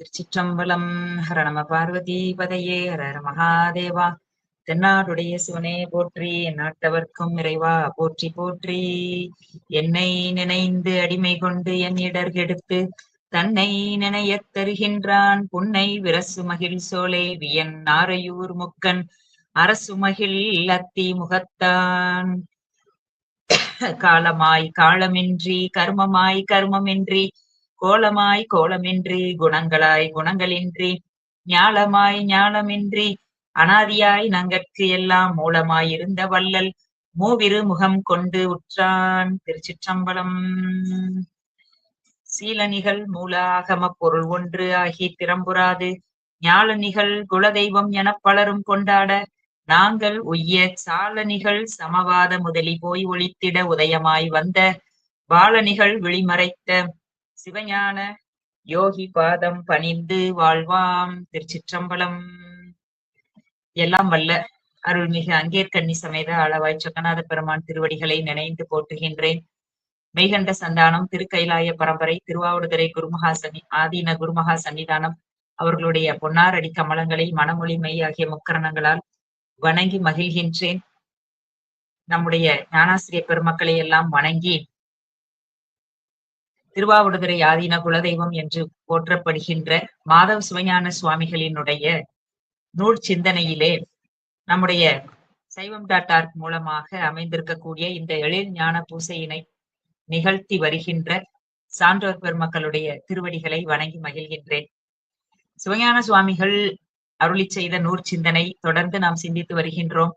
திருச்சிற்றம்பலம். ஹர நம பார்வதி பதையே ஹர ஹர மகாதேவா. தென்னாடுடைய சிவனே போற்றி நாட்டவர்க்கும் இறைவா போற்றி போற்றி. என்னை நினைந்து அடிமை கொண்டு என் இடர் கெடுத்து தன்னை நினையத் தருகின்றான். புன்னை விரசு மகிழ் சோலை வியன் நாரையூர் முக்கன் அரசு மகிழ் அத்தி முகத்தான். காலமாய் காலமின்றி கர்மமாய் கர்மமின்றி கோலமாய் கோலமின்றி குணங்களாய் குணங்களின்றி ஞாலமாய் ஞாலமின்றி அனாதியாய் நங்கற்கு எல்லாம் மூலமாய் இருந்த வள்ளல் மூவிரு முகம் கொண்டு உற்றான் திருச்சிற்றம்பலம். சீலனிகள் மூலாகம பொருள் ஒன்று ஆகி திறம்புறாது. ஞாலனிகள் குலதெய்வம் எனப் பலரும் கொண்டாட நாங்கள் உய்ய சாலனிகள் சமவாத முதலி போய் ஒளித்திட உதயமாய் வந்த பாலனிகள் விழிமறைத்த சிவஞான யோகி பாதம் பணிந்து வாழ்வாம் திருச்சிற்றம்பலம். எல்லாம் வல்ல அருள்மிகு அங்கேற்கண்ணி சமேத அளவாய் சொக்கநாத பெருமான் திருவடிகளை நினைந்து போற்றுகின்றேன். மெய்கண்ட சந்தானம் திருக்கைலாய பரம்பரை திருவாவூர்துறை குருமகா சன்னி ஆதீன குருமகா சன்னிதானம் அவர்களுடைய பொன்னாரடி கமலங்களை மனமொழி மெய் ஆகிய முக்கரணங்களால் வணங்கி மகிழ்கின்றேன். நம்முடைய ஞானாசிரிய பெருமக்களை எல்லாம் வணங்கி திருவாவடுதுறை ஆதீன குலதெய்வம் என்று போற்றப்படுகின்ற மாதவ சிவஞான சுவாமிகளினுடைய நூல் சிந்தனையிலே நம்முடைய சைவம் டாட்டார் மூலமாக அமைந்திருக்கக்கூடிய இந்த எழில் ஞான பூசையினை நிகழ்த்தி வருகின்ற சான்றோர் பெருமக்களுடைய திருவடிகளை வணங்கி மகிழ்கின்றேன். சிவஞான சுவாமிகள் அருளி செய்த நூற் சிந்தனை தொடர்ந்து நாம் சிந்தித்து வருகின்றோம்.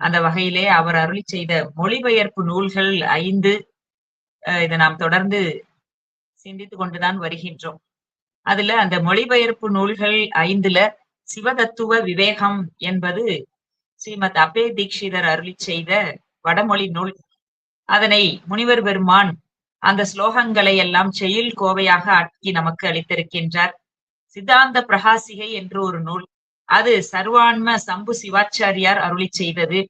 அந்த வகையிலே அவர் அருளி செய்த மொழிபெயர்ப்பு நூல்கள் ஐந்து இதை நாம் தொடர்ந்து சிந்தித்து கொண்டுதான் வருகின்றோம். அதுல அந்த மொழிபெயர்ப்பு நூல்கள் ஐந்துல சிவதத்துவ விவேகம் என்பது ஸ்ரீமத் அபே தீக்ஷிதர் அருளி செய்த வடமொழி நூல். அதனை முனிவர் பெருமான் அந்த ஸ்லோகங்களை எல்லாம் செயல் கோவையாக ஆக்கி நமக்கு அளித்திருக்கின்றார். சித்தாந்த பிரகாசிகை என்று ஒரு நூல். அது சர்வான்ம சம்பு சிவாச்சாரியார் அருளி செய்தது.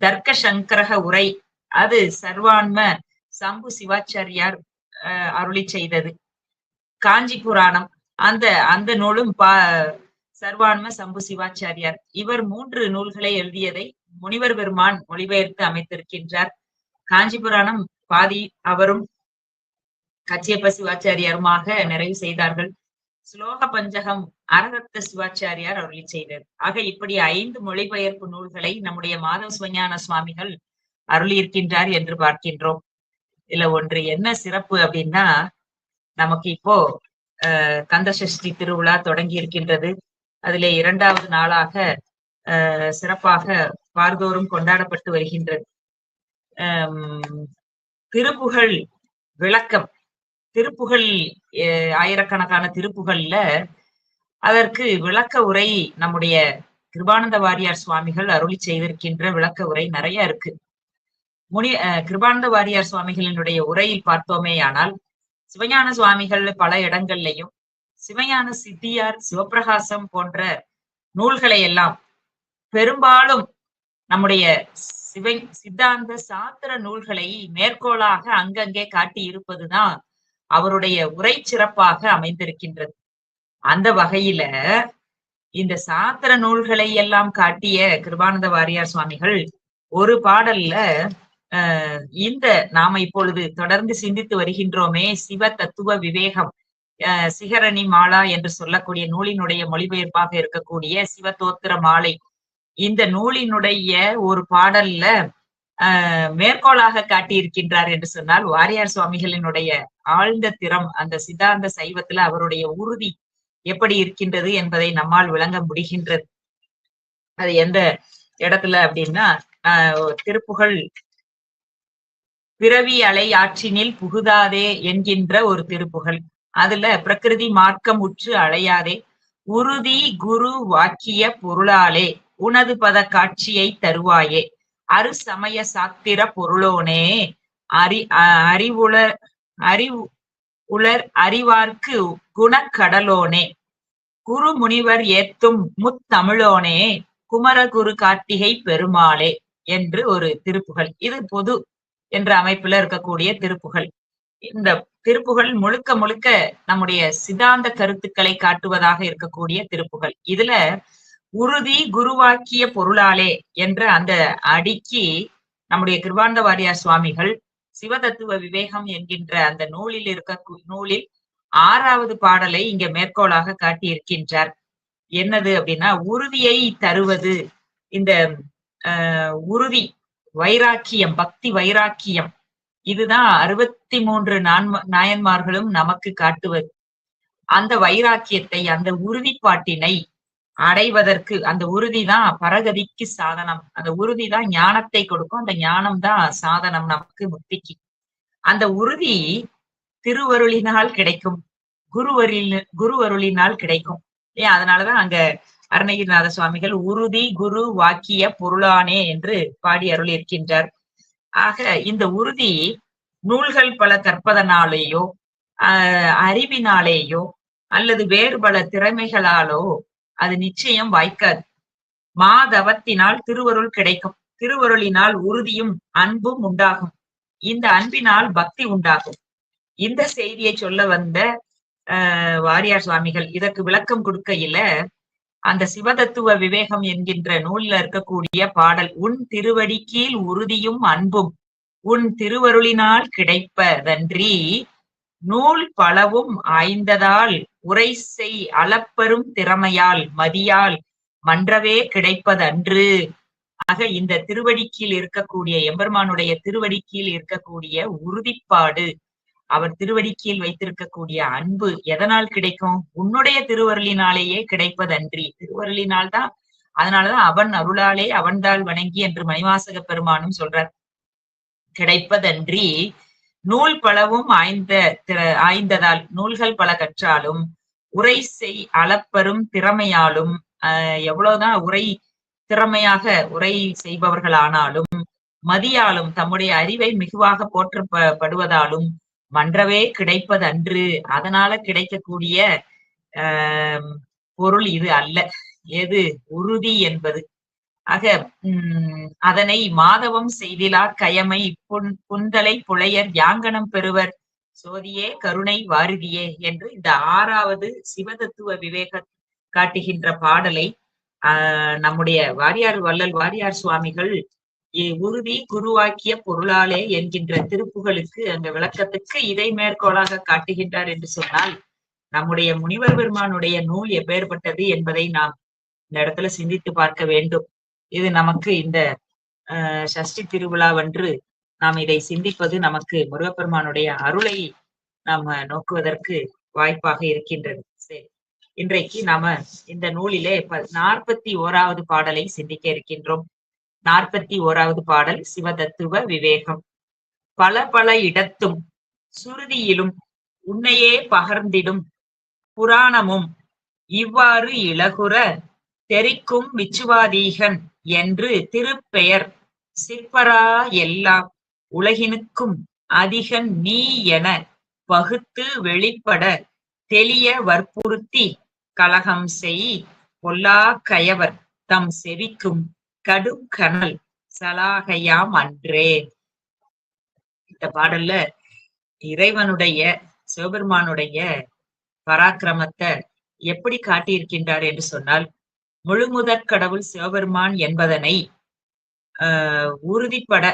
தர்க்க சங்கரக உரை. அது சர்வான்ம சம்பு சிவாச்சாரியார் அருளி செய்தது. காஞ்சி புராணம். அந்த அந்த நூலும் பா சர்வான்ம சம்பு சிவாச்சாரியார். இவர் மூன்று நூல்களை எழுதியதை முனிவர் பெருமான் மொழிபெயர்த்து அமைத்திருக்கின்றார். காஞ்சி புராணம் பாதி அவரும் கச்சியப்ப சிவாச்சாரியாருமாக நிறைவு செய்தார்கள். ஸ்லோக பஞ்சகம் அரகத்த சிவாச்சாரியார் அருளி செய்தது. ஆக இப்படி ஐந்து மொழிபெயர்ப்பு நூல்களை நம்முடைய மாதவ சிவஞான சுவாமிகள் அருளி இருக்கின்றார் என்று பார்க்கின்றோம். இதுல ஒன்று என்ன சிறப்பு அப்படின்னா நமக்கு இப்போ அஹ் கந்த சஷ்டி திருவிழா தொடங்கி இருக்கின்றது. அதிலே இரண்டாவது நாளாக அஹ் சிறப்பாக பார்தோறும் கொண்டாடப்பட்டு வருகின்றது. திருப்புகழ் விளக்கம். திருப்புகழ் ஆயிரக்கணக்கான திருப்புகள்ல அதற்கு விளக்க உரை நம்முடைய கிருபானந்த வாரியார் சுவாமிகள் அருளி செய்திருக்கின்ற விளக்க உரை நிறைய இருக்கு. முனி கிருபானந்த வாரியார் சுவாமிகளினுடைய உரையில் பார்த்தோமேயானால் சிவஞான சுவாமிகள் பல இடங்கள்லையும் சிவஞான சித்தியார் சிவபிரகாசம் போன்ற நூல்களை எல்லாம் பெரும்பாலும் நம்முடைய சிவ சித்தாந்த சாத்திர நூல்களை மேற்கோளாக அங்கங்கே காட்டி இருப்பதுதான் அவருடைய உரை சிறப்பாக அமைந்திருக்கின்றது. அந்த வகையில இந்த சாத்திர நூல்களை எல்லாம் காட்டிய கிருபானந்த வாரியார் சுவாமிகள் ஒரு பாடல்ல இந்த நாம இப்பொழுது தொடர்ந்து சிந்தித்து வருகின்றோமே சிவ தத்துவ விவேகம் அஹ் சிகரணி மாலா என்று சொல்லக்கூடிய நூலினுடைய மொழிபெயர்ப்பாக இருக்கக்கூடிய சிவதோத்திர மாலை. இந்த நூலினுடைய ஒரு பாடல்ல ஆஹ் மேற்கோளாக காட்டியிருக்கின்றார் என்று சொன்னால் வாரியார் சுவாமிகளினுடைய ஆழ்ந்த திறம் அந்த சித்தாந்த சைவத்துல அவருடைய உறுதி எப்படி இருக்கின்றது என்பதை நம்மால் விளங்க முடிகின்றது. அது எந்த இடத்துல அப்படின்னா ஆஹ் திருப்புகழ் பிறவி அலை ஆற்றினில் புகுதாதே என்கின்ற ஒரு திருப்புகழ். அதுல பிரகிருதி மார்க்கம் உற்று அலையாதே உறுதி குரு வாக்கிய பொருளாலே உனது பத காட்சியை தருவாயே. அரு சமய சாத்திர பொருளோனே. அறி அறிவுளர் அறிவு உலர் அறிவார்க்கு குணக்கடலோனே குரு முனிவர் ஏத்தும் முத்தமிழோனே குமரகுரு கார்த்திகை பெருமாளே என்று ஒரு திருப்புகள் இது பொது என்ற அமைப்புல இருக்கக்கூடிய திருப்புகள். இந்த திருப்புகள் முழுக்க முழுக்க நம்முடைய சித்தாந்த கருத்துக்களை காட்டுவதாக இருக்கக்கூடிய திருப்புகள். இதுல உறுதி குருவாக்கிய பொருளாலே என்ற அந்த அடிக்கு நம்முடைய கிருவாந்த வாரியார் சுவாமிகள் சிவதத்துவ விவேகம் என்கின்ற அந்த நூலில் இருக்க நூலில் ஆறாவது பாடலை இங்க மேற்கோளாக காட்டியிருக்கின்றார். என்னது அப்படின்னா உறுதியை தருவது. இந்த உறுதி வைராக்கியம் பக்தி வைராக்கியம். இதுதான் அறுபத்தி மூன்று நான்ம நாயன்மார்களும் நமக்கு காட்டுவது. அந்த வைராக்கியத்தை அந்த உறுதிப்பாட்டினை அடைவதற்கு அந்த உறுதிதான் பரகதிக்கு சாதனம். அந்த உறுதிதான் ஞானத்தை கொடுக்கும். அந்த ஞானம் தான் சாதனம் நமக்கு முக்திக்கு. அந்த உறுதி திருவருளினால் கிடைக்கும். குருவருளின் குருவருளினால் கிடைக்கும். ஏன்? அதனாலதான் அங்க அருணகிரிநாத சுவாமிகள் உறுதி குரு வாக்கிய பொருளானே என்று பாடி அருள் இருக்கின்றார் ஆக இந்த உறுதி நூல்கள் பல கற்பதனாலேயோ ஆஹ் அறிவினாலேயோ அல்லது வேறு பல திறமைகளாலோ அது நிச்சயம் வாய்க்காது. மாதவத்தினால் திருவருள் கிடைக்கும். திருவருளினால் உறுதியும் அன்பும் உண்டாகும். இந்த அன்பினால் பக்தி உண்டாகும். இந்த செய்தியை சொல்ல வந்த ஆஹ் வாரியார் சுவாமிகள் இதற்கு விளக்கம் கொடுக்கையில அந்த சிவதத்துவ விவேகம் என்கின்ற நூலில் இருக்கக்கூடிய பாடல் உன் திருவடி கீழ் உறுதியும் அன்பும் உன் திருவருளினால் கிடைப்பதன்றி நூல் பலவும் ஆய்ந்ததால் உரை செய் அளப்பெரும் திறமையால் மதியால் மன்றவே கிடைப்பதன்று. ஆக இந்த திருவடிக்கீழ் இருக்கக்கூடிய எம்பெருமானுடைய திருவடிக்கீழ் இருக்கக்கூடிய உறுதிப்பாடு அவர் திருவடிக்கீழ் வைத்திருக்கக்கூடிய அன்பு எதனால் கிடைக்கும்? உன்னுடைய திருவருளினாலேயே கிடைப்பதன்றி. திருவருளினால் தான் அதனாலதான் அவன் அருளாலே அவன்தாள் வணங்கி என்று மணிவாசக பெருமானும் சொல்றார். கிடைப்பதன்றி நூல் பலவும் ஆய்ந்த ஆய்ந்ததால் நூல்கள் பல கற்றாலும் உரை செய் அளப்பரும் திறமையாலும் ஆஹ் எவ்வளவுதான் உரை திறமையாக உரை செய்பவர்களானாலும் மதியாலும் தம்முடைய அறிவை மிகுவாக போற்றப்படுவதாலும் மன்றவே கிடைப்பதன்று. அதனால கிடைக்கக்கூடிய ஆஹ் பொருள் இது அல்ல. எது? உறுதி என்பது. ஆக உம் அதனை மாதவம் செய்திலா கயமை புன் புந்தலை புலையர் யாங்கனம் பெறுவர். சோதியே கருணை வாரிதியே என்று இந்த ஆறாவது சிவதத்துவ விவேக காட்டுகின்ற பாடலை ஆஹ் நம்முடைய வாரியார் வள்ளல் வாரியார் சுவாமிகள் உறுதி குருவாக்கிய பொருளாலே என்கின்ற திருப்புகளுக்கு அந்த விளக்கத்துக்கு இதை மேற்கோளாக காட்டுகின்றார் என்று சொன்னால் நம்முடைய முனிவர் பெருமானுடைய நூல் எப்பேற்பட்டது என்பதை நாம் இந்த இடத்துல சிந்தித்து பார்க்க வேண்டும். இது நமக்கு இந்த சஷ்டி திருவிழாவன்று நாம் இதை சிந்திப்பது நமக்கு முருகப்பெருமானுடைய அருளை நாம நோக்குவதற்கு வாய்ப்பாக இருக்கின்றது. சரி இன்றைக்கு நாம இந்த நூலிலே நாற்பத்தி ஓராவது பாடலை சிந்திக்க இருக்கின்றோம். நாற்பத்தி ஓராவது பாடல் சிவதத்துவ விவேகம். பல பல இடத்தும் சுருதியிலும் உன்னையே பகர்ந்திடும் புராணமும் இவ்வாறு இளகுற தெரிக்கும் விச்சுவாதீகன் என்று திருப்பெயர் சிற்பரா எல்லாம் உலகினுக்கும் அதிகன் நீ என பகுத்து வெளிப்பட தெளிய வற்புறுத்தி கலகம் செய் பொல்லா கயவர் தம் செவிக்கும் கடுக்கனல் சலாகையாம் அன்றே. இந்த பாடல்ல இறைவனுடைய சிவபெருமானுடைய பராக்கிரமத்தை எப்படி காட்டியிருக்கின்றார் என்று சொன்னால் முழுமுதற் கடவுள் சிவபெருமான் என்பதனை ஆஹ் உறுதிப்பட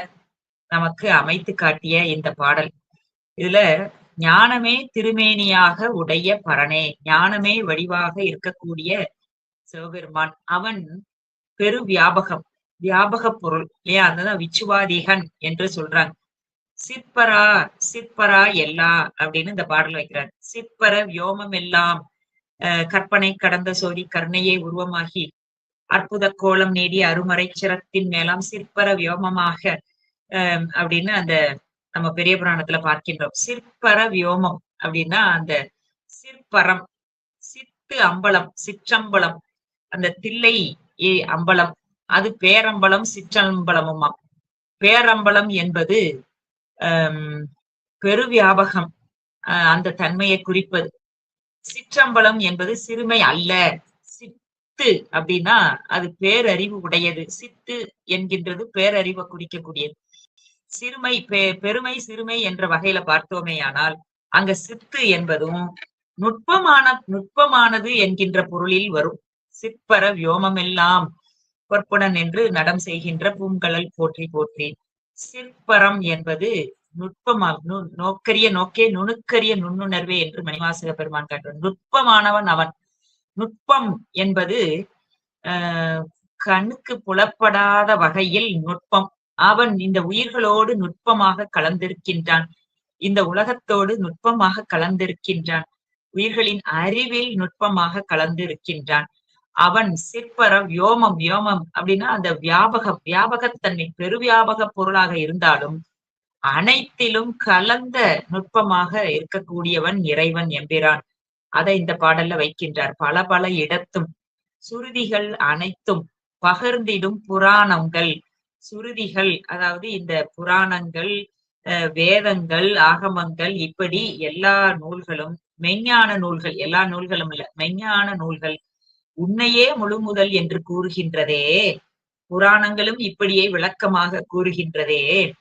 நமக்கு அமைத்து காட்டிய இந்த பாடல். இதுல ஞானமே திருமேனியாக உடைய பரனே ஞானமே வடிவாக இருக்கக்கூடிய சிவபெருமான். அவன் பெரு வியாபகம் வியாபக பொருள் இல்லையா? அதுதான் விச்சுவாதிகன் என்று சொல்றாங்க. சிற்பரா சிற்பரா எல்லா அப்படின்னு இந்த பாடல் வைக்கிறார். சிற்பர வியோமம் எல்லாம் கற்பனை கடந்த சோதி கருணையை உருவமாகி அற்புத கோலம் நீடி அருமறை சிரத்தின் மேலாம் சிற்பர வியோமமாக அப்படின்னு அந்த நம்ம பெரிய புராணத்துல பார்க்கின்றோம். சிற்பர வியோமம் அப்படின்னா அந்த சிற்பரம் சித்து அம்பலம் சிற்றம்பலம் அந்த தில்லை ஏ அம்பலம். அது பேரம்பலம் சிற்றம்பலமுமா? பேரம்பலம் என்பது ஆஹ் பெருவியாபகம் அந்த தன்மையை குறிப்பது. சிற்றம்பலம் என்பது சிறுமை அல்ல. சித்து அப்படின்னா அது பேரறிவு உடையது. சித்து என்கின்றது பேரறிவை குறிக்கக்கூடியது. சிறுமை பெ- பெருமை சிறுமை என்ற வகையில பார்த்தோமேயானால் அங்க சித்து என்பதும் நுட்பமான நுட்பமானது என்கின்ற பொருளில் வரும். சிற்பர வியோமமெல்லாம் பொற்புடன் என்று நடம் செய்கின்ற பூங்கழல் போற்றி போற்றி. சிற்பரம் என்பது நுட்பமா நு- நோக்கரிய நோக்கே நுணுக்கரிய நுண்ணுணர்வே என்று மணிவாசக பெருமான் காட்டுவார். நுட்பமானவன் அவன். நுட்பம் என்பது ஆஹ் கண்ணுக்கு புலப்படாத வகையில் நுட்பம். அவன் இந்த உயிர்களோடு நுட்பமாக கலந்திருக்கின்றான். இந்த உலகத்தோடு நுட்பமாக கலந்திருக்கின்றான். உயிர்களின் அறிவில் நுட்பமாக கலந்திருக்கின்றான். அவன் சிற்பர வியோமம் வியோமம் அப்படின்னா அந்த வியாபக வியாபகத்தன்மை பெருவியாபக பொருளாக இருந்தாலும் அனைத்திலும் கலந்த நுட்பமாக இருக்கக்கூடியவன் இறைவன் எம்பிரான். அதை இந்த பாடல்ல வைக்கின்றார். பல பல இடத்தும் சுருதிகள் அனைத்தும் பகிர்ந்திடும் புராணங்கள். சுருதிகள் அதாவது இந்த புராணங்கள் அஹ், வேதங்கள் ஆகமங்கள் இப்படி எல்லா நூல்களும் மெஞ்ஞான நூல்கள் எல்லா நூல்களும் இல்ல மெஞ்ஞான நூல்கள் உன்னையே முழுமுதல் என்று கூறுகின்றதே. புராணங்களும் இப்படியே விளக்கமாக கூறுகின்றதே.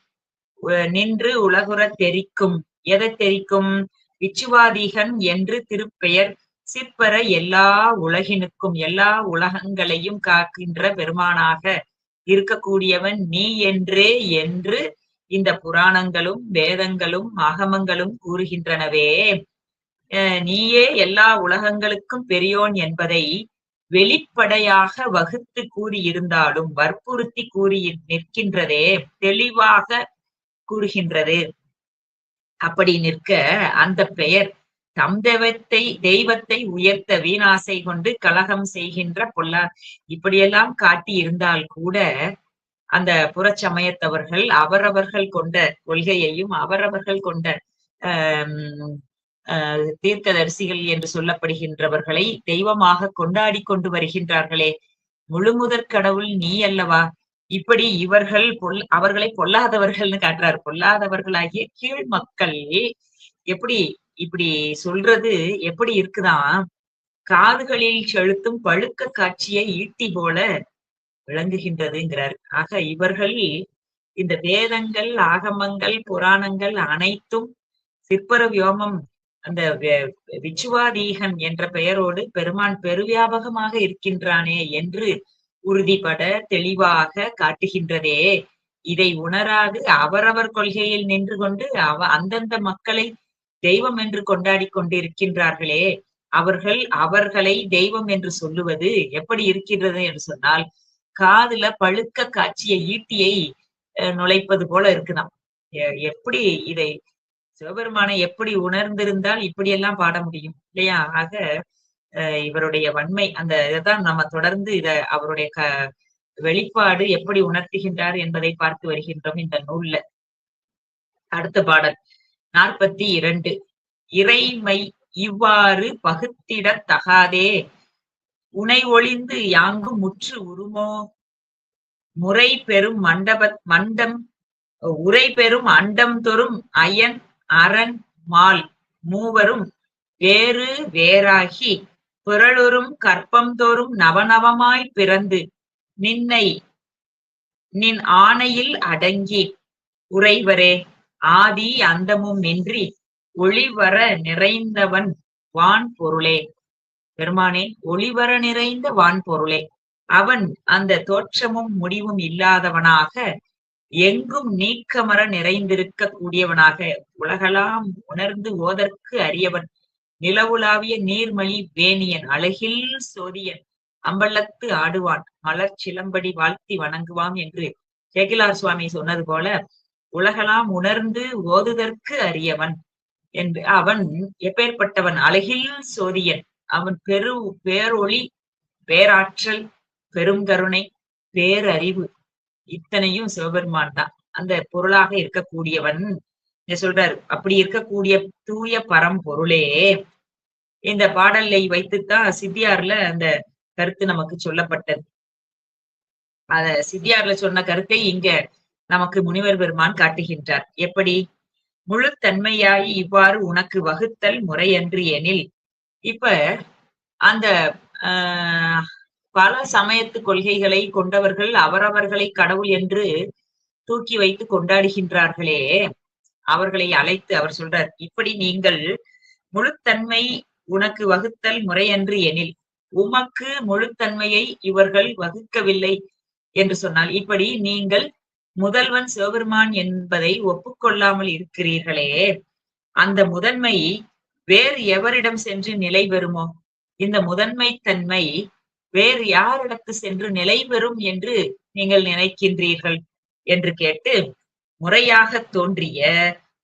நின்று உலகுற தெரிக்கும். எதை தெரிக்கும்? விச்சுவாதீகன் என்று திருப்பெயர் சிற்பர எல்லா உலகினுக்கும் எல்லா உலகங்களையும் காக்கின்ற பெருமானாக இருக்கக்கூடியவன் நீ என்றே என்று இந்த புராணங்களும் வேதங்களும் ஆகமங்களும் கூறுகின்றனவே. அஹ் நீயே எல்லா உலகங்களுக்கும் பெரியோன் என்பதை வெளிப்படையாக வகுத்து கூறியிருந்தாலும் வற்புறுத்தி கூறி நிற்கின்றதே தெளிவாக கூறுகின்றது. அப்படி நிற்க அந்த பெயர் தம் தெய்வத்தை தெய்வத்தை உயர்த்த வீணாசை கொண்டு கலகம் செய்கின்ற பொல்லா இப்படியெல்லாம் காட்டி இருந்தால் கூட அந்த புறச்சமயத்தவர்கள் அவரவர்கள் கொண்ட கொள்கையையும் அவரவர்கள் கொண்ட ஆஹ் தீர்க்கதரிசிகள் என்று சொல்லப்படுகின்றவர்களை தெய்வமாக கொண்டாடி கொண்டு வருகின்றார்களே. முழுமுதற் கடவுள் நீ அல்லவா? இப்படி இவர்கள் பொல் அவர்களை பொல்லாதவர்கள்னு காட்டுறார். பொல்லாதவர்களாகிய கீழ் மக்கள் எப்படி இப்படி சொல்றது எப்படி இருக்குதான் காதுகளில் செலுத்தும் பழுக்க காட்சியை ஈட்டி போல விளங்குகின்றதுங்கிறார். ஆக இவர்கள் இந்த வேதங்கள் ஆகமங்கள் புராணங்கள் அனைத்தும் சிற்பர வியோமம் அந்த விச்சுவாதீகன் என்ற பெயரோடு பெருமான் பெருவியாபகமாக இருக்கின்றானே என்று உறுதிபட தெளிவாக காட்டுகின்றதே. இதை உணராது அவரவர் கொள்கையில் நின்று கொண்டு அவ அந்தந்த மக்களை தெய்வம் என்று கொண்டாடி கொண்டிருக்கின்றார்களே. அவர்கள் அவர்களை தெய்வம் என்று சொல்லுவது எப்படி இருக்கின்றது என்று சொன்னால் காதுல பழுக்க காட்சிய ஈட்டியை அஹ், நுழைப்பது போல இருக்குதாம். எப்படி இதை சிவபெருமானை எப்படி உணர்ந்திருந்தால் இப்படியெல்லாம் பாட முடியும் இல்லையா? ஆக இவருடைய வன்மை அந்த இதைதான் நம்ம தொடர்ந்து இத அவருடைய க வெளிப்பாடு எப்படி உணர்த்துகின்றார் என்பதை பார்த்து வருகின்றோம் இந்த நூல்ல. அடுத்த பாடல். நாற்பத்தி இரண்டு இறைமை இவ்வாறு பகுத்திடத் தகாதே. உனை ஒளிந்து யாங்கு முற்று உருமோ? முறை பெறும் மண்டப மண்டம் உரை பெறும் அண்டம் தொறும் அயன் அரண் மால். மூவரும் வேறு வேறாகி பிறழுறும் கற்பம் தோறும் நவநவமாய் பிறந்து நின்னை நின் ஆணையில் அடங்கி. உறைவரே ஆதி அந்தமும் இன்றி ஒளிவர நிறைந்தவன் வான் பொருளே. பெருமானே ஒளிவர நிறைந்த வான் பொருளே. அவன் அந்த தோற்றமும் முடிவும் இல்லாதவனாக எங்கும் நீக்கமர நிறைந்திருக்க கூடியவனாக உலகலாம் உணர்ந்து ஓதற்கு அறியவன். நிலவுலாவிய நீர்மலி வேணியன் அழகில் சோதியன். அம்பலத்து ஆடுவான். மலர் சிலம்படி வாழ்த்தி வணங்குவான் என்று ஜெகிலார் சுவாமி சொன்னது போல உலகலாம் உணர்ந்து ஓதுதற்கு அறியவன் என்று அவன் எப்பேற்பட்டவன். அழகில் சோதியன். அவன் பெரு பேரொளி பேராற்றல் பெருங்கருணை பேரறிவு. இத்தனையும் சிவபெருமான் தான். அந்த பொருளாக இருக்கக்கூடியவன் சொல்றாரு அப்படி இருக்கக்கூடிய தூய பரம்பொருளே. இந்த பாடலை வைத்துத்தான் சித்தியார்ல அந்த கருத்து நமக்கு சொல்லப்பட்டது. அத சித்தியார்ல சொன்ன கருத்தை இங்க நமக்கு முனிவர் பெருமான் காட்டுகின்றார். எப்படி? முழு தன்மையாய் இவ்வாறு உனக்கு வகுத்தல் முறையன்று எனில் இப்ப அந்த ஆஹ் பல சமயத்து கொள்கைகளை கொண்டவர்கள் அவரவர்களை கடவுள் என்று தூக்கி வைத்து கொண்டாடுகின்றார்களே. அவர்களை அழைத்து அவர் சொல்றார் இப்படி நீங்கள் முழுத்தன்மை உனக்கு வகுத்தல் முறையன்று எனில் உமக்கு முழுத்தன்மையை இவர்கள் வகுக்கவில்லை என்று சொன்னால் இப்படி நீங்கள் முதல்வன் சிவபெருமான் என்பதை ஒப்புக்கொள்ளாமல் இருக்கிறீர்களே. அந்த முதன்மை வேறு எவரிடம் சென்று நிலை பெறுமோ? இந்த முதன்மை தன்மை வேறு யாரிடத்து சென்று நிலை பெறும் என்று நீங்கள் நினைக்கின்றீர்கள்? என்று கேட்டு முறையாக தோன்றிய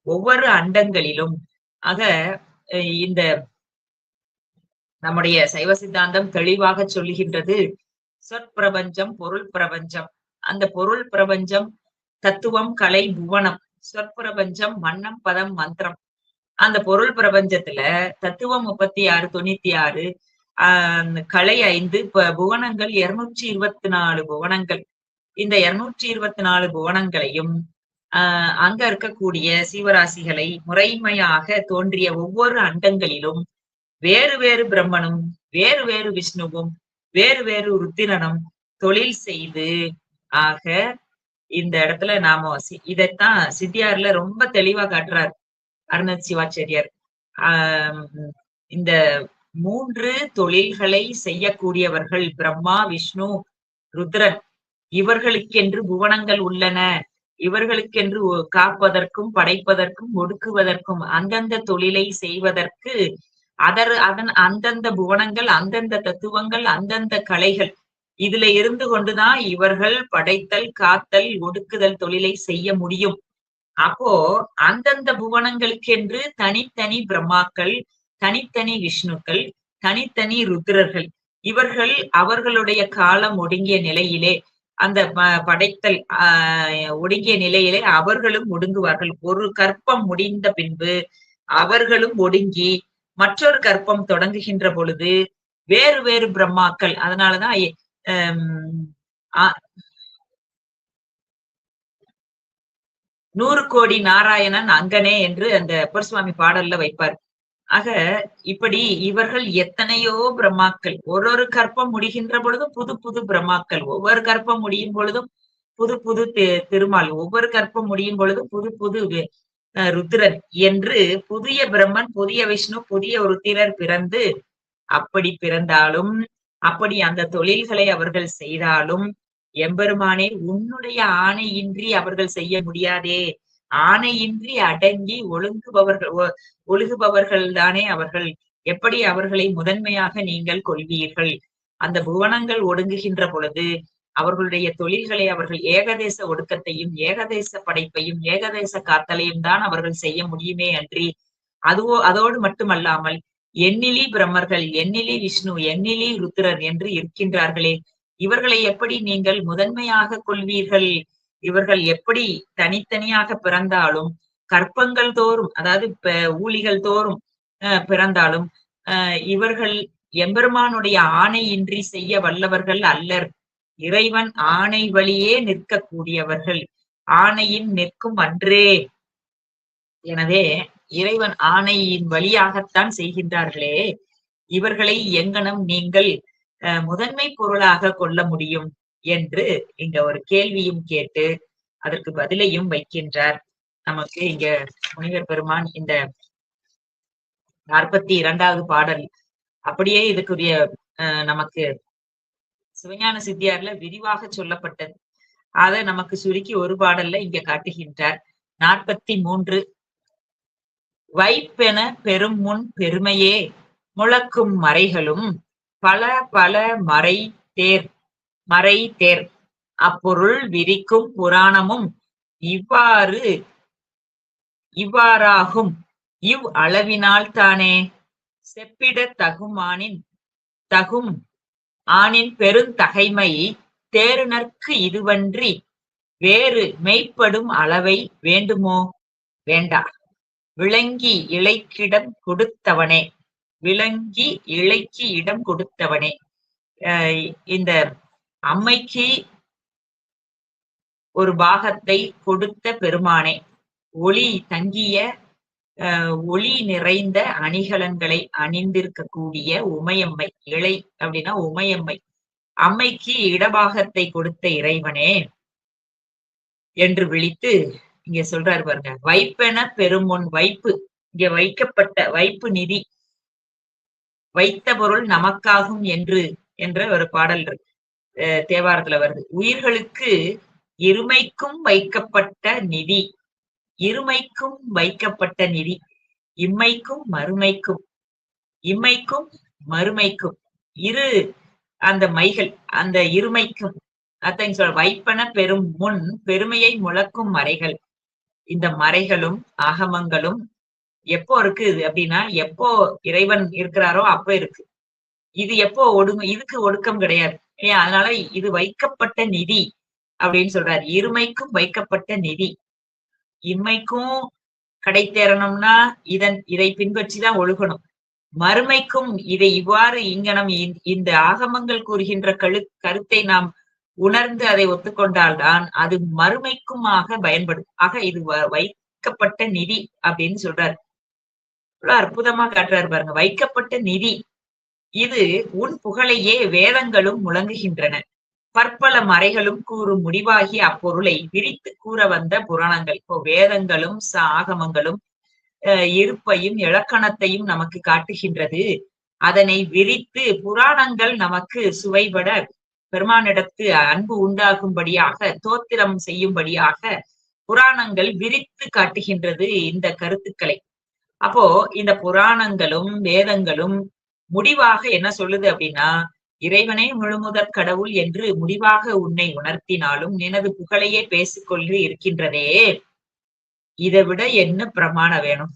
ஒவ்வொரு அண்டங்களிலும் ஆக இந்த நம்முடைய சைவ சித்தாந்தம் தெளிவாக சொல்லுகின்றது. சொற்பிரபஞ்சம் பொருள் பிரபஞ்சம். அந்த பொருள் பிரபஞ்சம் தத்துவம் கலை புவனம். சொற்பிரபஞ்சம் மன்னம் பதம் மந்திரம். அந்த பொருள் பிரபஞ்சத்துல தத்துவம் முப்பத்தி ஆறு தொண்ணூத்தி ஆறு ஆஹ் கலை ஐந்து ப- புவனங்கள் இருநூற்றி இருபத்தி நாலு புவனங்கள். இந்த இருநூற்றி இருபத்தி நாலு புவனங்களையும் ஆஹ் அங்க இருக்கக்கூடிய சீவராசிகளை முறைமையாக தோன்றிய ஒவ்வொரு அண்டங்களிலும் வேறு வேறு பிரம்மனும் வேறு வேறு விஷ்ணுவும் வேறு வேறு ருத்திரனும் தொழில் செய்து ஆக இந்த இடத்துல நாம இதைத்தான் சித்தியார்ல ரொம்ப தெளிவா காட்டுறார் அருணத் சிவாச்சாரியார். ஆஹ் இந்த மூன்று தொழில்களை செய்யக்கூடியவர்கள் பிரம்மா விஷ்ணு ருத்ரன். இவர்களுக்கென்று புவனங்கள் உள்ளன. இவர்களுக்கென்று காப்பதற்கும் படைப்பதற்கும் ஒடுக்குவதற்கும் அந்தந்த தொழிலை செய்வதற்கு அதர் அதன் அந்தந்த புவனங்கள் அந்தந்த தத்துவங்கள் அந்தந்த கலைகள். இதுல இருந்து கொண்டுதான் இவர்கள் படைத்தல் காத்தல் ஒடுக்குதல் தொழிலை செய்ய முடியும். அப்போ அந்தந்த புவனங்களுக்கென்று தனித்தனி பிரம்மாக்கள் தனித்தனி விஷ்ணுக்கள் தனித்தனி ருத்ரர்கள். இவர்கள் அவர்களுடைய காலம் ஒடுங்கிய நிலையிலே அந்த ப- படைத்தல் ஆஹ் ஒடுங்கிய நிலையிலே அவர்களும் ஒடுங்குவார்கள். ஒரு கற்பம் முடிந்த பின்பு அவர்களும் ஒடுங்கி மற்றொரு கற்பம் தொடங்குகின்ற பொழுது வேறு வேறு பிரம்மாக்கள் அதனாலதான் நூறு கோடி நாராயணன் அங்கனே என்று அந்த அப்பர் சுவாமி பாடல்ல வைப்பார். ஆக இப்படி இவர்கள் எத்தனையோ பிரம்மாக்கள். ஒரு ஒரு கற்பம் முடிகின்ற பொழுதும் புது புது பிரம்மாக்கள். ஒவ்வொரு கற்பம் முடியும் பொழுதும் புது புது திருமால். ஒவ்வொரு கற்பம் முடியும் பொழுதும் புது புது அஹ் ருத்ரன் என்று புதிய பிரம்மன் புதிய விஷ்ணு புதிய ருத்திரர் பிறந்து அப்படி பிறந்தாலும் அப்படி அந்த தொழில்களை அவர்கள் செய்தாலும் எம்பெருமானே உன்னுடைய ஆணையின்றி அவர்கள் செய்ய முடியாதே ஆணையின்றி அடங்கி ஒழுங்குபவர்கள் ஒழுகுபவர்கள் தானே அவர்கள். எப்படி அவர்களை முதன்மையாக நீங்கள் கொள்வீர்கள்? அந்த புவனங்கள் ஒடுங்குகின்ற பொழுது அவர்களுடைய தொழில்களை அவர்கள் ஏகதேச ஒடுக்கத்தையும் ஏகதேச படைப்பையும் ஏகதேச காத்தலையும் தான் அவர்கள் செய்ய முடியுமே அன்றி அதுவோ அதோடு மட்டுமல்லாமல் எண்ணிலி பிரம்மர்கள் எண்ணிலி விஷ்ணு எண்ணிலி ருத்ரர் என்று இருக்கின்றார்களே. இவர்களை எப்படி நீங்கள் முதன்மையாக கொள்வீர்கள்? இவர்கள் எப்படி தனித்தனியாக பிறந்தாலும் கற்பங்கள் தோறும் அதாவது ப- ஊழிகள் தோறும் அஹ், பிறந்தாலும் இவர்கள் எம்பெருமானுடைய ஆணையின்றி செய்ய வல்லவர்கள் அல்லர். இறைவன் ஆணை வழியே நிற்கக்கூடியவர்கள். ஆணையின் நிற்கும் அன்றே. எனவே இறைவன் ஆணையின் வழியாகத்தான் செய்கின்றார்களே. இவர்களை எங்கனம் நீங்கள் அஹ், முதன்மை பொருளாக கொள்ள முடியும். என்று இங்க ஒரு கேள்வியும் கேட்டு அதற்கு பதிலையும் வைக்கின்றார். நமக்கு இங்க முனிவர் பெருமான் இந்த நாற்பத்தி இரண்டாவது பாடல் அப்படியே இதுக்குரிய நமக்கு சிவஞான சித்தியார்ல விரிவாக சொல்லப்பட்டது. அதை நமக்கு சுருக்கி ஒரு பாடல்ல இங்க காட்டுகின்றார். நாற்பத்தி மூன்று வைப்பென பெரும் முன் பெருமையே முழக்கும் மறைகளும் பல பல மறை தேர் மறை தேர் அப்பொருள் விரிக்கும் புராணமும் இவ்வாறு இவ்வாறாகும். இவ் அளவினால் தானே. செப்பிட தகுமானின் தகும் ஆனின் பெருந்தகைமை தேருனற்கு இதுவன்றி வேறு மெய்ப்படும் அளவை வேண்டுமோ? வேண்டா. விளங்கி இலைக்கிடம் கொடுத்தவனே. விளங்கி இலைக்கு இடம் கொடுத்தவனே. அஹ் இந்த அம்மைக்கு ஒரு பாகத்தை கொடுத்த பெருமானே ஒளி தங்கிய அஹ், ஒளி நிறைந்த அணிகலன்களை அணிந்திருக்கக்கூடிய உமையம்மை இளை அப்படின்னா உமையம்மை. அம்மைக்கு இடபாகத்தை கொடுத்த இறைவனே என்று விழித்து இங்க சொல்றாரு பாருங்க வைப்பென பெருமுன் வைப்பு இங்க வைக்கப்பட்ட வைப்பு நிதி வைத்த பொருள் நமக்காகும் என்று என்ற ஒரு பாடல் இருக்கு. தேவாரத்துல வருது. உயிர்களுக்கு இருமைக்கும் வைக்கப்பட்ட நிதி. இருமைக்கும் வைக்கப்பட்ட நிதி. இம்மைக்கும் மறுமைக்கும். இம்மைக்கும் மறுமைக்கும். இரு அந்த மைகள் அந்த இருமைக்கும். அத்தங்க சொல் வைப்பன பெரும் முன் பெருமையை முழக்கும் மறைகள். இந்த மறைகளும் ஆகமங்களும் எப்போ இருக்கு அப்படின்னா எப்போ இறைவன் இருக்கிறாரோ அப்போ இருக்கு. இது எப்போ ஒடுங்க இதுக்கு ஒடுக்கம் கிடையாது. அதனால இது வைக்கப்பட்ட நிதி அப்படின்னு சொல்றாரு. இருமைக்கும் வைக்கப்பட்ட நிதி. இம்மைக்கும் கடை தேரணும்னா இதன் இதை பின்பற்றிதான் ஒழுகணும். மறுமைக்கும் இதை இவ்வாறு இங்கனம் இந்த- ஆகமங்கள் கூறுகின்ற கழு கருத்தை நாம் உணர்ந்து அதை ஒத்துக்கொண்டால்தான் அது மறுமைக்குமாக பயன்படும். ஆக இது வ- வைக்கப்பட்ட நிதி அப்படின்னு சொல்றாரு. அற்புதமா காட்டுறாரு பாருங்க. வைக்கப்பட்ட நிதி இது உன் புகழையே வேதங்களும் முழங்குகின்றன. பற்பல மறைகளும் கூறும் முடிவாகி அப்பொருளை விரித்து கூற வந்த புராணங்கள். இப்போ வேதங்களும் ஆகமங்களும் இருப்பையும் இலக்கணத்தையும் நமக்கு காட்டுகின்றது. அதனை விரித்து புராணங்கள் நமக்கு சுவைபட பெருமானிடத்து அன்பு உண்டாகும்படியாக தோத்திரம் செய்யும்படியாக புராணங்கள் விரித்து காட்டுகின்றது இந்த கருத்துக்களை. அப்போ இந்த புராணங்களும் வேதங்களும் முடிவாக என்ன சொல்லுது அப்படின்னா இறைவனே முழுமுதற் கடவுள் என்று முடிவாக உன்னை உணர்த்தினாலும் நினது புகழையே பேசிக்கொண்டு இருக்கின்றதே. இதை விட என்ன பிரமாணம் வேணும்?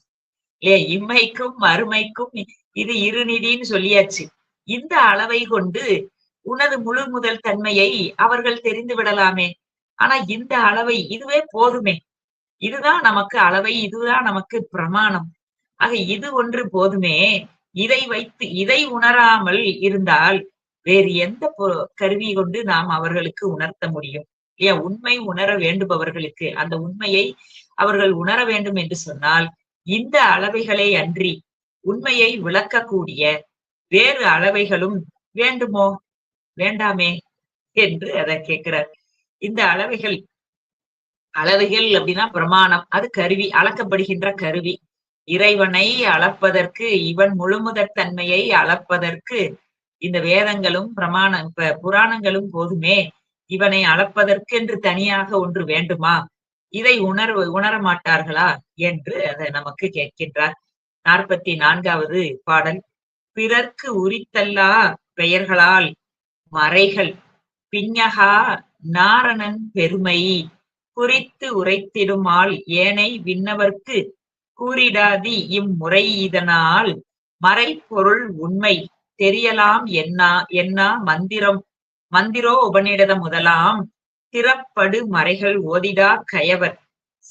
இல்லையா இம்மைக்கும் மறுமைக்கும் இது இருநிதின்னு சொல்லியாச்சு. இந்த அளவை கொண்டு உனது முழு முதல் தன்மையை அவர்கள் தெரிந்து விடலாமே. ஆனா இந்த அளவை இதுவே போதுமே. இதுதான் நமக்கு அளவை இதுதான் நமக்கு பிரமாணம். ஆக இது ஒன்று போதுமே. இதை வைத்து இதை உணராமல் இருந்தால் வேறு எந்த கருவி கொண்டு நாம் அவர்களுக்கு உணர்த்த முடியும்? ஏன் உண்மை உணர வேண்டுபவர்களுக்கு. அந்த உண்மையை அவர்கள் உணர வேண்டும் என்று சொன்னால் இந்த அளவைகளை அன்றி உண்மையை விளக்கக்கூடிய வேறு அளவைகளும் வேண்டுமோ? வேண்டாமே என்று அதை கேட்கிறார். இந்த அளவைகள் அளவைகள் அப்படின்னா பிரமாணம். அது கருவி அளக்கப்படுகின்ற கருவி. இறைவனை அளப்பதற்கு இவன் முழுமுதற் தன்மையை அளப்பதற்கு இந்த வேதங்களும் பிரமாண புராணங்களும் போதுமே. இவனை அளப்பதற்கு என்று தனியாக ஒன்று வேண்டுமா? இதை உணர்வு உணர மாட்டார்களா? என்று அதை நமக்கு கேட்கின்றார். நாற்பத்தி நான்காவது பாடல். பிறர்க்கு உரித்தல்லா பெயர்களால் மறைகள். பிஞகா நாரணன் பெருமை. குறித்து உரைத்திடுமால் ஏனை விண்ணவர்க்கு கூறிடாதி இம்முறை இதனால். மறைப்பொருள் உண்மை. தெரியலாம் என்னா என்னா மந்திரம். மந்திரோ உபநிடத முதலாம். திறப்படு மறைகள் ஓதிடா கயவர்.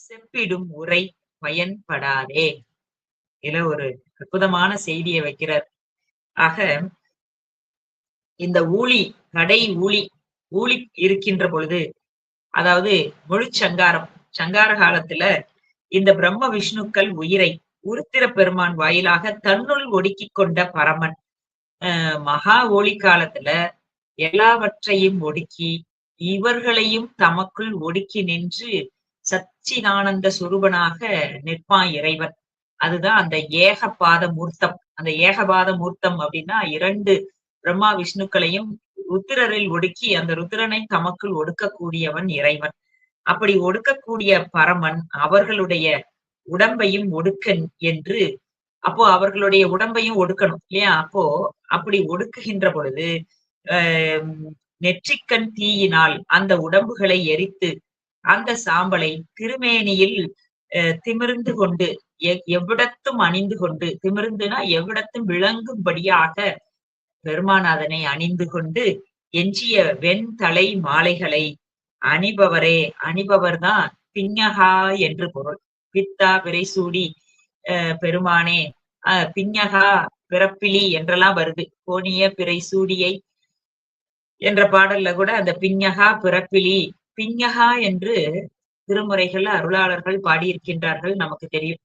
செப்பிடும் உரை பயன்படாதே. இதுல ஒரு அற்புதமான செய்தியை வைக்கிறார். ஆக இந்த ஊழி கடை ஊழி ஊழி இருக்கின்ற பொழுது அதாவது முழு சங்காரம் சங்கார காலத்துல இந்த பிரம்ம விஷ்ணுக்கள் உயிரை உருத்திர பெருமான் வாயிலாக தன்னுள் ஒடுக்கிக் கொண்ட பரமன் மகா ஒளி காலத்துல எல்லாவற்றையும் ஒடுக்கி இவர்களையும் தமக்குள் ஒடுக்கி நின்று சச்சிதானந்த சுரூபனாக நிற்பான் இறைவன். அதுதான் அந்த ஏகபாத மூர்த்தம். அந்த ஏகபாத மூர்த்தம் அப்படின்னா இரண்டு பிரம்மா விஷ்ணுக்களையும் ருத்திரரில் ஒடுக்கி அந்த ருத்திரனை தமக்குள் ஒடுக்கக்கூடியவன் இறைவன். அப்படி ஒடுக்கக்கூடிய பரமன் அவர்களுடைய உடம்பையும் ஒடுக்கன் என்று அப்போ அவர்களுடைய உடம்பையும் ஒடுக்கணும் இல்லையா? அப்போ அப்படி ஒடுக்குகின்ற பொழுது ஆஹ் நெற்றிக்கண் தீயினால் அந்த உடம்புகளை எரித்து அந்த சாம்பலை திருமேனியில் அஹ் திமிர்ந்து கொண்டு எ- எவ்விடத்தும் அணிந்து கொண்டு திமிர்ந்துனா எவ்விடத்தும் விளங்கும்படியாக பெருமாநாதனை அணிந்து கொண்டு எஞ்சிய வெண்தலை மாலைகளை அணிபவரே அணிபவர் தான் பிஞகா என்று பொருள். பித்தா பிறைசூடி அஹ் பெருமானே அஹ் பிறப்பிலி என்றெல்லாம் வருது. கோணிய பிறைசூடியை என்ற பாடல்ல கூட அந்த பிஞகா பிறப்பிலி பிஞகா என்று திருமுறைகள் அருளாளர்கள் பாடியிருக்கின்றார்கள் நமக்கு தெரியும்.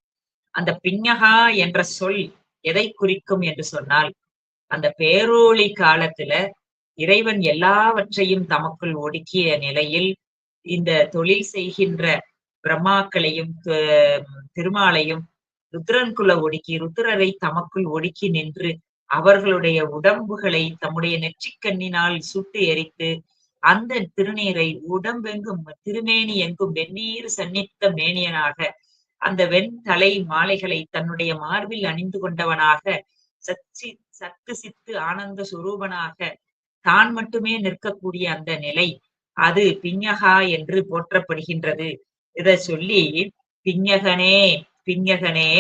அந்த பிஞகா என்ற சொல் எதை குறிக்கும் என்று சொன்னால் அந்த பேரோளி காலத்துல இறைவன் எல்லாவற்றையும் தமக்குள் ஒடுக்கிய நிலையில் இந்த தொழில் செய்கின்ற பிரம்மாக்களையும் திருமாலையும் ருத்ரன்குல ஒடுக்கி ருத்ரரை தமக்குள் ஒடுக்கி நின்று அவர்களுடைய உடம்புகளை தம்முடைய நெற்றிக்கண்ணினால் சுட்டு எரித்து அந்த திருநீரை உடம்பெங்கும் திருமேனி எங்கும் வெந்நீர் சன்னித்த மேனியனாக அந்த வெண் தலை மாலைகளை தன்னுடைய மார்பில் அணிந்து கொண்டவனாக சச்சி சத்து சித்து ஆனந்த சுரூபனாக தான் மட்டுமே நிற்கக்கூடிய அந்த நிலை அது பிஞகா என்று போற்றப்படுகின்றது. இத சொல்லி பிஞகனே பிஞகனே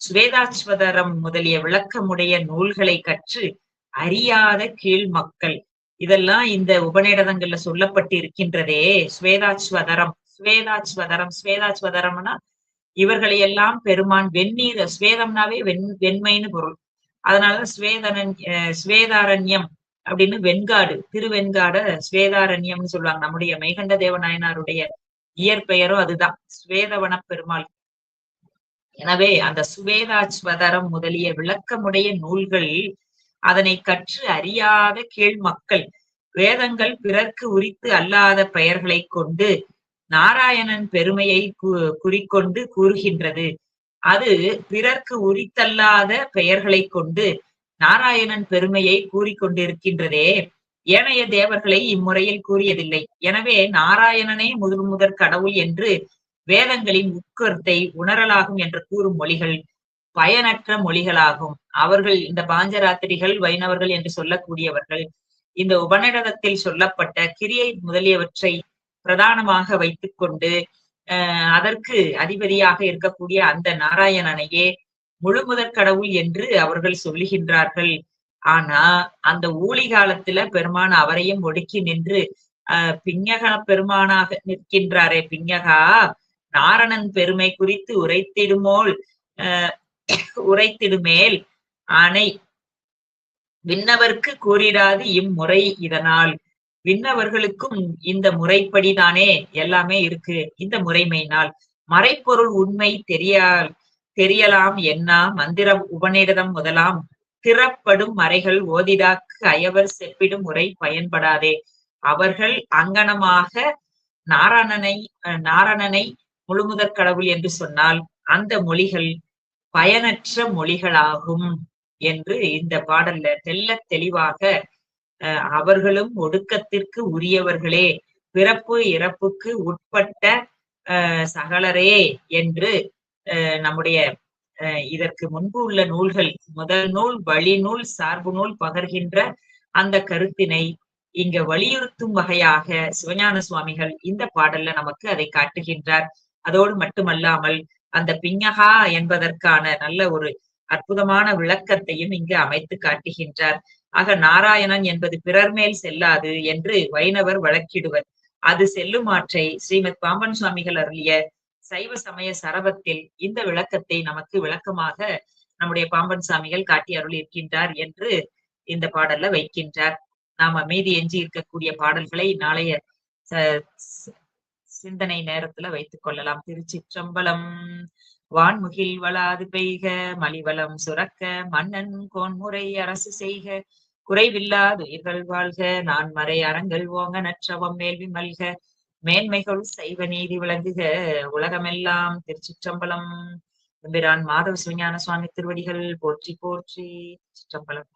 சுவேதாஸ்வதரம் முதலிய விளக்கமுடைய நூல்களை கற்று அறியாத கீழ் மக்கள். இதெல்லாம் இந்த உபநிடதங்கள்ல சொல்லப்பட்டு இருக்கின்றதே ஸ்வேதாஸ்வதரம் சுவேதாஸ்வதரம் ஸ்வேதாஸ்வதரம்னா இவர்களை எல்லாம் பெருமான் வெந்நீர் ஸ்வேதம்னாவே வெண் வெண்மைன்னு பொருள். அதனாலதான் ஸ்வேதனன் அஹ் ஸ்வேதாரண்யம் அப்படின்னு வெண்காடு திருவெண்காட ஸ்வேதாரண்யம்னு சொல்லுவாங்க. நம்முடைய மைகண்ட தேவநாயனாருடைய இயற்பெயரும் அதுதான். ஸ்வேதவன பெருமாள் எனவே அந்த சுவேதாஸ்வதரம் முதலிய விளக்கமுடைய நூல்கள் அதனை கற்று அறியாத கீழ் மக்கள் வேதங்கள் பிறர்க்கு உரித்து அல்லாத பெயர்களை கொண்டு நாராயணன் பெருமையை கு- குறிக்கொண்டு கூறுகின்றது. அது பிறர்க்கு உரித்தல்லாத பெயர்களை கொண்டு நாராயணன் பெருமையை கூறிக்கொண்டிருக்கின்றதே. ஏனைய தேவர்களை இம்முறையில் கூறியதில்லை. எனவே நாராயணனே முதல் முதற் கடவுள் என்று வேதங்களின் உட்கருத்தை உணரலாகும் என்று கூறும் மொழிகள் பயனற்ற மொழிகளாகும். அவர்கள் இந்த பாஞ்சராத்திரிகள் வைணவர்கள் என்று சொல்லக்கூடியவர்கள் இந்த உபநிடதத்தில் சொல்லப்பட்ட கிரியை முதலியவற்றை பிரதானமாக வைத்துக்கொண்டு அதற்கு அதிபதியாக இருக்கக்கூடிய அந்த நாராயணனையே முழு முதற் கடவுள் என்று அவர்கள் சொல்லுகின்றார்கள். ஆனா அந்த ஊழி காலத்துல பெருமான் அவரையும் ஒடுக்கி நின்று அஹ் பிஞக பெருமானாக நிற்கின்றாரே பிஞகா நாரணன் பெருமை குறித்து உரைத்திடுமோல் அஹ் உரைத்திடுமேல் ஆணை விண்ணவர்க்கு கூறிடாது இம்முறை இதனால். விண்ணவர்களுக்கும் இந்த முறைப்படிதானே எல்லாமே இருக்கு இந்த முறைமையினால். மறைப்பொருள் உண்மை தெரியால் தெரியலாம் என்ன? மந்திர உபநிடதம் முதலாம். திறப்படும் மறைகள் ஓதிடாக்கு அயவர் செப்பிடும் முறை பயன்படாதே. அவர்கள் அங்கனமாக நாராயணனை அஹ் நாரணனை முழுமுதற் கடவுள் என்று சொன்னால் அந்த மொழிகள் பயனற்ற மொழிகளாகும் என்று இந்த பாடல்ல தெல்ல தெளிவாக அஹ் அவர்களும் ஒடுக்கத்திற்கு உரியவர்களே பிறப்பு இறப்புக்கு உட்பட்ட அஹ் சகலரே என்று நம்முடைய அஹ் இதற்கு முன்பு உள்ள நூல்கள் முதல் நூல் வழி நூல் சார்பு நூல் பகர்கின்ற அந்த கருத்தினை இங்க வலியுறுத்தும் வகையாக சிவஞான சுவாமிகள் இந்த பாடல்ல நமக்கு அதை காட்டுகின்றார். அதோடு மட்டுமல்லாமல் அந்த பிஞகா என்பதற்கான நல்ல ஒரு அற்புதமான விளக்கத்தையும் இங்கு அமைத்து காட்டுகின்றார். ஆக நாராயணன் என்பது பிறர் மேல் செல்லாது என்று வைணவர் வழக்கிடுவர். அது செல்லுமாற்றை ஸ்ரீமத் பாம்பன் சுவாமிகள் அருளிய சைவ சமய சரபத்தில் இந்த விளக்கத்தை நமக்கு விளக்கமாக நம்முடைய பாம்பன் சாமிகள் காட்டி அருள் இருக்கின்றார் என்று இந்த பாடல்ல வைக்கின்றார். நாம மீதி எஞ்சி இருக்கக்கூடிய பாடல்களை நாளைய சிந்தனை நேரத்துல வைத்துக் கொள்ளலாம். திருச்சிற்றம்பலம் வான்முகில் வளாது பெய்க மலிவளம் சுரக்க மன்னன் கோன்முறை அரசு செய்க குறைவில்லாது உயிர்கள் வாழ்க நான் மறை அறங்கள் ஓங்க நற்றவம் மேல்வி மல்க மேன்மைகள் சைவ நீதி விளங்குக. உலகமெல்லாம் திருச்சிற்றம்பலம். எம்பிரான் மாதவ சிவஞான சுவாமி திருவடிகள் போற்றி போற்றி சிற்றம்பலம்